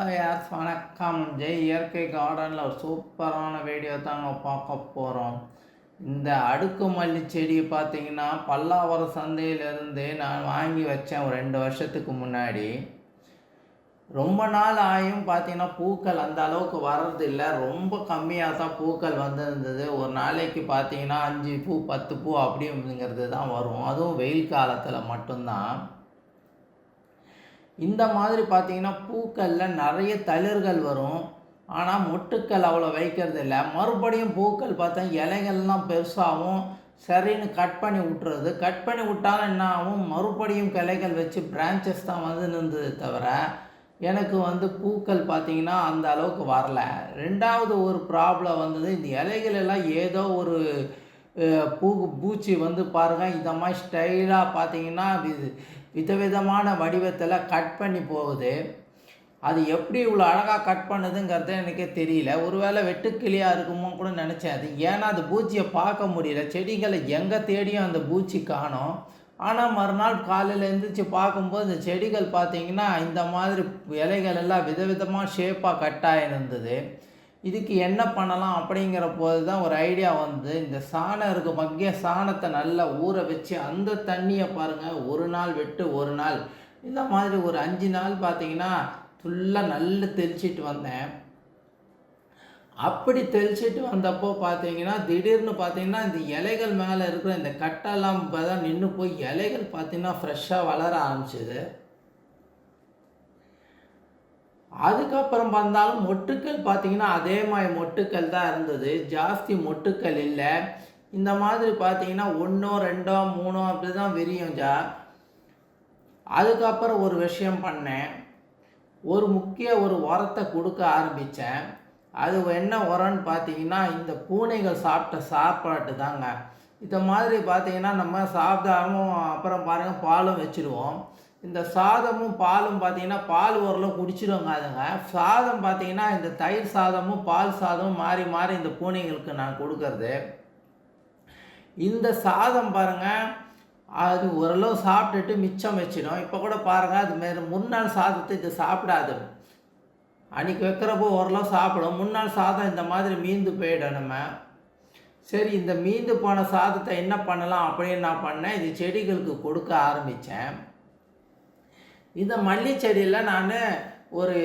Hello யார் வணக்கம் ஜெய் இயற்கை கார்டனில் ஒரு சூப்பரான வீடியோ தாங்க பார்க்க போகிறோம் இந்த அடுக்கு மல்லி செடி பார்த்தீங்கன்னா பல்லாவரம் சந்தையிலேருந்து நான் வாங்கி வச்சேன் ஒரு ரெண்டு வருஷத்துக்கு முன்னாடி. ரொம்ப நாள் ஆயும் பார்த்தீங்கன்னா பூக்கள் அந்த அளவுக்கு வர்றதில்லை. ரொம்ப கம்மியாக தான் பூக்கள் வந்திருந்தது. ஒரு நாளைக்கு பார்த்தீங்கன்னா அஞ்சு பூ பத்து பூ அப்படிங்கிறது தான் வரும். அதுவும் வெயில் காலத்தில் மட்டும்தான். இந்த மாதிரி பார்த்தீங்கன்னா பூக்களில் நிறைய தளிர்கள் வரும். ஆனால் மொட்டுக்கள் அவ்வளோ வைக்கிறது இல்லை மறுபடியும் பூக்கள் பார்த்தா இலைகள்லாம் பெருசாகவும் சரின்னு கட் பண்ணி விட்டுறது. கட் பண்ணி விட்டாலும் என்ன ஆகும்? மறுபடியும் கிளைகள் வச்சு பிரான்ச்சஸ் தான் வந்து நின்றது தவிர எனக்கு வந்து பூக்கள் பார்த்தீங்கன்னா அந்த அளவுக்கு வரல. ரெண்டாவது ஒரு ப்ராப்ளம் வந்தது இந்த இலைகள் எல்லாம் ஏதோ ஒரு பூ பூச்சி வந்து பாருங்கள் இந்த மாதிரி ஸ்டைலாக பார்த்தீங்கன்னா இது விதவிதமான வடிவத்தில் கட் பண்ணி போகுது. அது எப்படி இவ்வளோ அழகாக கட் பண்ணுதுங்கிறது எனக்கே தெரியல. ஒருவேளை வெட்டுக்கிளியாக இருக்குமோ கூட நினச்சேன் அது. ஏன்னா அது பூச்சியை பார்க்க முடியல. செடிகளை எங்கே தேடியும் அந்த பூச்சி காணோம். ஆனால் மறுநாள் காலையில் எழுந்திரிச்சு பார்க்கும்போது இந்த செடிகள் பார்த்திங்கன்னா இந்த மாதிரி இலைகள் எல்லாம் விதவிதமாக ஷேப்பாக கட்டாகி இருந்தது இதுக்கு என்ன பண்ணலாம் அப்படிங்கிற போது தான் ஒரு ஐடியா வந்து இந்த சாணம் இருக்கு மக்கிய சாணத்தை நல்லா ஊற வச்சு அந்த தண்ணியை பாருங்கள் ஒரு நாள் விட்டு ஒரு நாள். இந்த மாதிரி ஒரு அஞ்சு நாள் பார்த்தீங்கன்னா ஃபுல்லாக நல்லா தெளிச்சிட்டு வந்தேன். அப்படி தெளிச்சிட்டு வந்தப்போ பார்த்தீங்கன்னா திடீர்னு பார்த்தீங்கன்னா இந்த இலைகள் மேலே இருக்கிற இந்த கட்டெல்லாம் தான் நின்று போய் இலைகள் பார்த்தீங்கன்னா ஃப்ரெஷ்ஷாக வளர ஆரம்பிச்சிது. அதுக்கப்புறம் வந்தாலும் மொட்டுக்கள் பார்த்தீங்கன்னா அதே மாதிரி மொட்டுக்கள் தான் இருந்தது. ஜாஸ்தி மொட்டுக்கள் இல்லை. இந்த மாதிரி பார்த்தீங்கன்னா ஒன்றோ ரெண்டோ மூணோ அப்படி தான் விரியும் ஜா. அதுக்கப்புறம் ஒரு விஷயம் பண்ணேன். ஒரு முக்கிய ஒரு உரத்தை கொடுக்க ஆரம்பித்தேன் அது என்ன உரம்னு பார்த்தீங்கன்னா இந்த பூனைகள் சாப்பிட்ட சாப்பாட்டு தாங்க. இந்த மாதிரி பார்த்தீங்கன்னா நம்ம சாப்பிடாமும் அப்புறம் பாருங்கள் பாலும் வச்சுருவோம். இந்த சாதமும் பாலும் பார்த்தீங்கன்னா பால் ஓரளவு குடிச்சிடுவாங்க அதுங்க. சாதம் பார்த்தீங்கன்னா இந்த தயிர் சாதமும் பால் சாதமும் மாறி மாறி இந்த பூனைகளுக்கு நான் கொடுக்கறது. இந்த சாதம் பாருங்கள் அது ஓரளவு சாப்பிட்டுட்டு மிச்சம் வச்சிடும். இப்போ கூட பாருங்கள் அது மாரி முன்னாள் சாதத்தை இது சாப்பிடாது. அன்றைக்கி வைக்கிறப்போ ஓரளவு சாப்பிடும். முன்னாள் சாதம் இந்த மாதிரி மீந்து போயிடும் நம்ம. சரி இந்த மீந்து போன சாதத்தை என்ன பண்ணலாம் அப்படின்னு நான் பண்ணேன். இது செடிகளுக்கு கொடுக்க ஆரம்பித்தேன் இந்த மல்லி செடியில் நான் ஒரு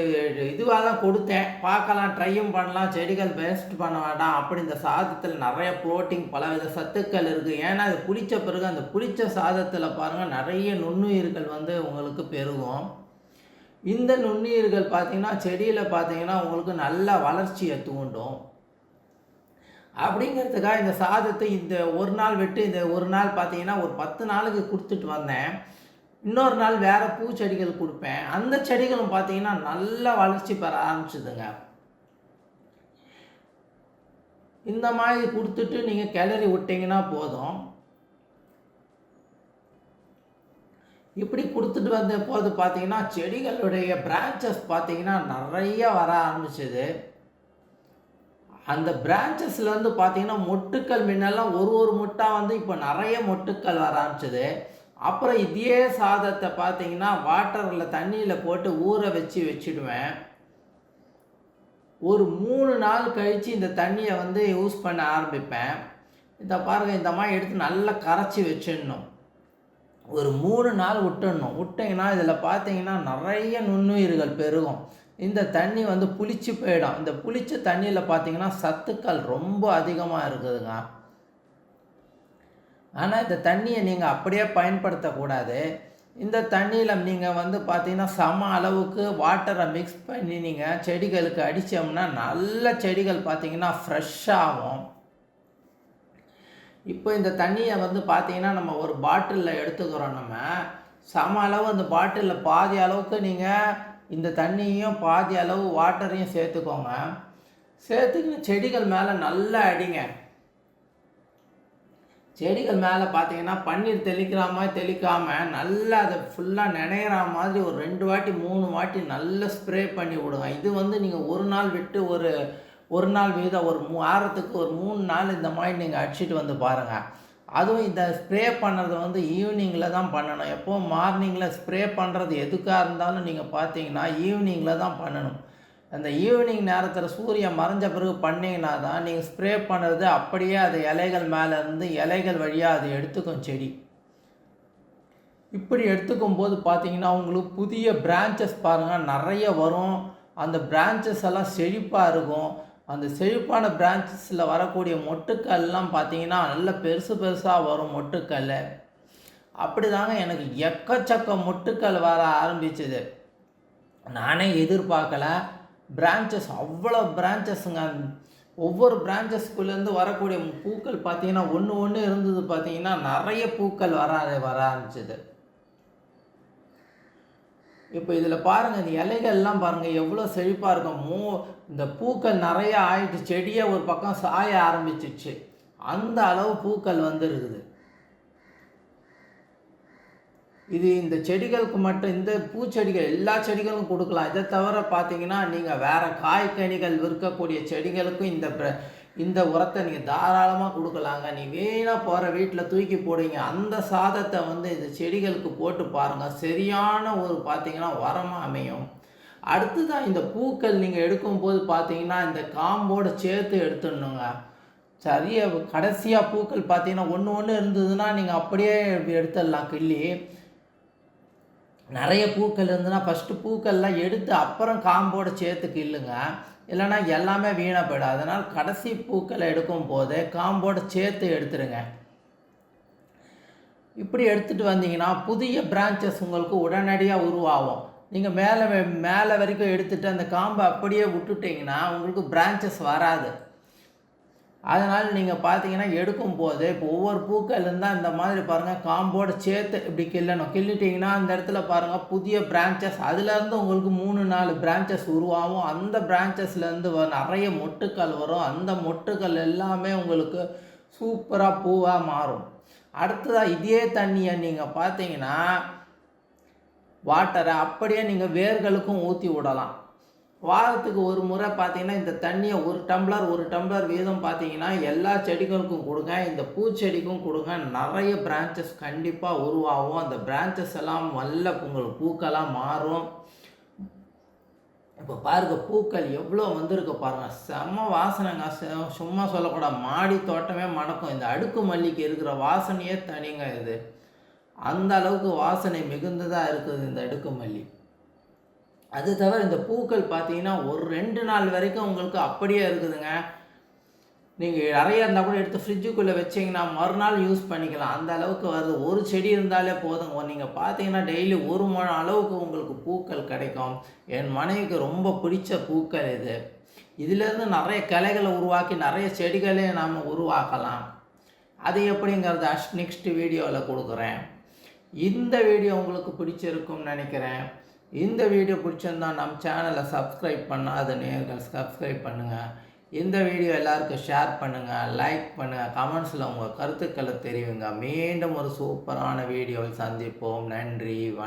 இதுவாக தான் கொடுத்தேன். பார்க்கலாம் ட்ரையும் பண்ணலாம். செடிகள் வேஸ்ட் பண்ண வேண்டாம். அப்படி இந்த சாதத்தில் நிறைய புரோட்டீன் பலவித சத்துக்கள் இருக்குது ஏன்னா அது குளித்த பிறகு அந்த குளித்த சாதத்தில் பாருங்கள் நிறைய நுண்ணுயிர்கள் வந்து உங்களுக்கு பெருகும். இந்த நுண்ணுயிர்கள் பார்த்தீங்கன்னா செடியில் பார்த்தீங்கன்னா உங்களுக்கு நல்ல வளர்ச்சியை தூண்டும். அப்படிங்கிறதுக்காக இந்த சாதத்தை இந்த ஒரு நாள் விட்டு இந்த ஒரு நாள் பார்த்தீங்கன்னா ஒரு பத்து நாளுக்கு கொடுத்துட்டு வந்தேன். இன்னொரு நாள் வேறு பூச்செடிகள் கொடுப்பேன். அந்த செடிகளும் பார்த்தீங்கன்னா நல்லா வளர்ச்சி பெற ஆரம்பிச்சுதுங்க. இந்த மாதிரி கொடுத்துட்டு நீங்கள் கிளறி விட்டீங்கன்னா போதும். இப்படி கொடுத்துட்டு வந்த போது பார்த்தீங்கன்னா செடிகளுடைய பிரான்ச்சஸ் பார்த்தீங்கன்னா நிறைய வர ஆரம்பிச்சது. அந்த பிரான்ச்சஸ்லேருந்து பார்த்தீங்கன்னா மொட்டுக்கள் முன்னெல்லாம் ஒரு ஒரு முட்டா வந்து இப்போ நிறைய மொட்டுக்கள் வர ஆரம்பிச்சது. அப்புறம் இதே சாதத்தை பார்த்தீங்கன்னா வாட்டரில் தண்ணியில் போட்டு ஊற வச்சு வச்சுடுவேன். ஒரு மூணு நாள் கழித்து இந்த தண்ணியை வந்து யூஸ் பண்ண ஆரம்பிப்பேன். இந்த பாருங்கள் இந்த மாதிரி எடுத்து நல்லா கரைச்சி வச்சிடணும். ஒரு மூணு நாள் விட்டுடணும். விட்டிங்கன்னா இதில் பார்த்தீங்கன்னா நிறைய நுண்ணுயிர்கள் பெருகும். இந்த தண்ணி வந்து புளிச்சு போயிடும். இந்த புளிச்ச தண்ணியில் பார்த்தீங்கன்னா சத்துக்கள் ரொம்ப அதிகமாக இருக்குதுங்க. ஆனால் இந்த தண்ணியை நீங்கள் அப்படியே பயன்படுத்தக்கூடாது. இந்த தண்ணியில் நீங்கள் வந்து பார்த்தீங்கன்னா சம அளவுக்கு வாட்டரை மிக்ஸ் பண்ணி நீங்கள் செடிகளுக்கு அடித்தோம்னா நல்ல செடிகள் பார்த்தீங்கன்னா ஃப்ரெஷ்ஷாகும் இப்போ இந்த தண்ணியை வந்து பார்த்தீங்கன்னா நம்ம ஒரு பாட்டிலில் எடுத்துக்கிறோம் நம்ம. சம அளவு அந்த பாட்டிலில் பாதி அளவுக்கு நீங்கள் இந்த தண்ணியும் பாதி அளவு வாட்டரையும் சேர்த்துக்கோங்க. சேர்த்துக்கின்னு செடிகள் மேலே நல்லா அடிங்க. செடிகள் மேலே பார்த்தீங்கன்னா பன்னீர் தெளிக்கிற மாதிரி தெளிக்காமல் நல்லா அதை ஃபுல்லாக நினைகிற மாதிரி ஒரு ரெண்டு வாட்டி மூணு வாட்டி நல்லா ஸ்ப்ரே பண்ணி விடுங்க. இது வந்து நீங்கள் ஒரு நாள் விட்டு ஒரு ஒரு நாள் வீதம் ஒரு மூ வாரத்துக்கு ஒரு மூணு நாள் இந்த மாதிரி நீங்கள் அடிச்சுட்டு வந்து பாருங்கள் அதுவும் இந்த ஸ்ப்ரே பண்ணுறது வந்து ஈவினிங்கில் தான் பண்ணணும். எப்போ மார்னிங்கில் ஸ்ப்ரே பண்ணுறது எதுக்காக இருந்தாலும் நீங்கள் பார்த்தீங்கன்னா ஈவினிங்கில் தான் பண்ணணும். அந்த ஈவினிங் நேரத்தில் சூரியன் மறைஞ்ச பிறகு பண்ணிங்கன்னா தான் நீங்கள் ஸ்ப்ரே பண்ணுறது அப்படியே அது இலைகள் மேலே இருந்து இலைகள் வழியாக அது எடுத்துக்கும் செடி. இப்படி எடுத்துக்கும் போது பார்த்தீங்கன்னா உங்களுக்கு புதிய பிரான்ச்சஸ் பாருங்கள் நிறைய வரும். அந்த பிரான்ச்சஸ் எல்லாம் செழிப்பாக இருக்கும். அந்த செழிப்பான பிரான்ச்சஸில் வரக்கூடிய மொட்டுக்கல்லாம் பார்த்தீங்கன்னா நல்ல பெருசு பெருசாக வரும் மொட்டுக்கல் அப்படி தாங்க எனக்கு எக்கச்சக்க மொட்டுக்கள் வர ஆரம்பிச்சது. நானே எதிர்பார்க்கல. பிரான்ச்சஸ் அவ்வளோ பிரான்ச்சஸுங்க ஒவ்வொரு பிரான்ச்சஸ்குள்ளேருந்து வரக்கூடிய பூக்கள் பார்த்தீங்கன்னா ஒன்று ஒன்று இருந்தது பார்த்தீங்கன்னா நிறைய பூக்கள் வர வர ஆரம்பிச்சது. இப்போ இதில் பாருங்கள் இந்த இலைகள்லாம் பாருங்கள் எவ்வளோ செழிப்பாக இருக்கும். மூ இந்த பூக்கள் நிறையா ஆயிட்டு செடியே ஒரு பக்கம் சாய ஆரம்பிச்சிச்சு. அந்த அளவு பூக்கள் வந்துருக்குது. இது இந்த செடிகளுக்கு மட்டும் இந்த பூச்செடிகள் எல்லா செடிகளுக்கும் கொடுக்கலாம். இதை தவிர பார்த்தீங்கன்னா நீங்கள் வேறு காய்கனிகள் விற்கக்கூடிய செடிகளுக்கும் இந்த ப்ர இந்த உரத்தை நீங்கள் தாராளமாக கொடுக்கலாங்க. நீ வீணாக போகிற வீட்டில் தூக்கி போடுவீங்க. அந்த சாதத்தை வந்து இந்த செடிகளுக்கு போட்டு பாருங்கள் சரியான ஒரு பார்த்தீங்கன்னா உரமாக அமையும். அடுத்ததான் இந்த பூக்கள் நீங்கள் எடுக்கும்போது பார்த்தீங்கன்னா இந்த காம்போடு சேர்த்து எடுத்துடணுங்க. சரியாக கடைசியாக பூக்கள் பார்த்தீங்கன்னா ஒன்று ஒன்று இருந்ததுன்னா நீங்கள் அப்படியே எடுத்துடலாம் கிள்ளி. நிறைய பூக்கள் இருந்ததுன்னா ஃபஸ்ட்டு பூக்கள்லாம் எடுத்து அப்புறம் காம்போட சேர்த்துக்கு இல்லைங்க. இல்லைன்னா எல்லாமே வீணாக போயிடும். அதனால் கடைசி பூக்களை எடுக்கும் போதே காம்போட சேர்த்து எடுத்துருங்க. இப்படி எடுத்துகிட்டு வந்தீங்கன்னா புதிய பிரான்ச்சஸ் உங்களுக்கு உடனடியாக உருவாகும். நீங்கள் மேலே மேலே வரைக்கும் எடுத்துகிட்டு அந்த காம்பை அப்படியே விட்டுட்டிங்கன்னா உங்களுக்கு பிரான்ச்சஸ் வராது. அதனால் நீங்கள் பார்த்தீங்கன்னா எடுக்கும் போது இப்போ ஒவ்வொரு பூக்கள் இருந்தால் இந்த மாதிரி பாருங்கள் காம்போடு சேர்த்து இப்படி கிள்ளணும். கிள்ளிட்டிங்கன்னா அந்த இடத்துல பாருங்கள் புதிய பிரான்ச்சஸ் அதுலேருந்து உங்களுக்கு மூணு நாலு பிரான்ச்சஸ் உருவாகும். அந்த பிரான்ச்சஸ்லேருந்து நிறைய மொட்டுக்கள் வரும். அந்த மொட்டுக்கள் எல்லாமே உங்களுக்கு சூப்பராக பூவாக மாறும். அடுத்ததாக இதே தண்ணியை நீங்கள் பார்த்தீங்கன்னா வாட்டரை அப்படியே நீங்கள் வேர்களுக்கும் ஊற்றி விடலாம். வாரத்துக்கு ஒரு முறை பார்த்தீங்கன்னா இந்த தண்ணியை ஒரு டம்ளர் ஒரு டம்ளர் வீதம் பார்த்தீங்கன்னா எல்லா செடிகளுக்கும் கொடுங்க. இந்த பூச்செடிக்கும் கொடுங்க. நிறைய பிரான்ச்சஸ் கண்டிப்பாக உருவாகும். அந்த பிரான்ச்சஸ் எல்லாம் நல்ல உங்களுக்கு பூக்களாக மாறும். இப்போ பாருங்க பூக்கள் எவ்வளோ வந்திருக்கு பாருங்க. செம்ம வாசனைங்க. சும்மா சொல்லக்கூடாது. மாடி தோட்டமே மணக்கும். இந்த அடுக்கு மல்லிக்கு இருக்கிற வாசனையே தனிங்க இது. அந்த அளவுக்கு வாசனை மிகுந்ததாக இருக்குது இந்த அடுக்கு மல்லி. அது தவிர இந்த பூக்கள் பார்த்தீங்கன்னா ஒரு ரெண்டு நாள் வரைக்கும் உங்களுக்கு அப்படியே இருக்குதுங்க. நீங்கள் நிறைய இருந்தால் கூட எடுத்து ஃப்ரிட்ஜுக்குள்ளே வச்சிங்கன்னா மறுநாள் யூஸ் பண்ணிக்கலாம். அந்த அளவுக்கு வருது. ஒரு செடி இருந்தாலே போதுங்க. நீங்கள் பார்த்தீங்கன்னா டெய்லி ஒரு மணி அளவுக்கு உங்களுக்கு பூக்கள் கிடைக்கும். என் மனைவிக்கு ரொம்ப பிடிச்ச பூக்கள் இது. இதிலேருந்து நிறைய கிளைகளை உருவாக்கி நிறைய செடிகளே நாம் உருவாக்கலாம். அது எப்படிங்கிறத நெக்ஸ்ட் வீடியோவில் கொடுக்குறேன். இந்த வீடியோ உங்களுக்கு பிடிச்சிருக்கும்னு நினைக்கிறேன். இந்த வீடியோ பிடிச்சிருந்தா நம்ம சேனலை சப்ஸ்கிரைப் பண்ணாத நேர்கள் சப்ஸ்கிரைப் பண்ணுங்கள் இந்த வீடியோ எல்லாருக்கும் ஷேர் பண்ணுங்கள் லைக் பண்ணுங்கள் கமெண்ட்ஸில் உங்கள் கருத்துக்களை தெரிவிங்க. மீண்டும் ஒரு சூப்பரான வீடியோவில் சந்திப்போம். நன்றி வணக்கம்.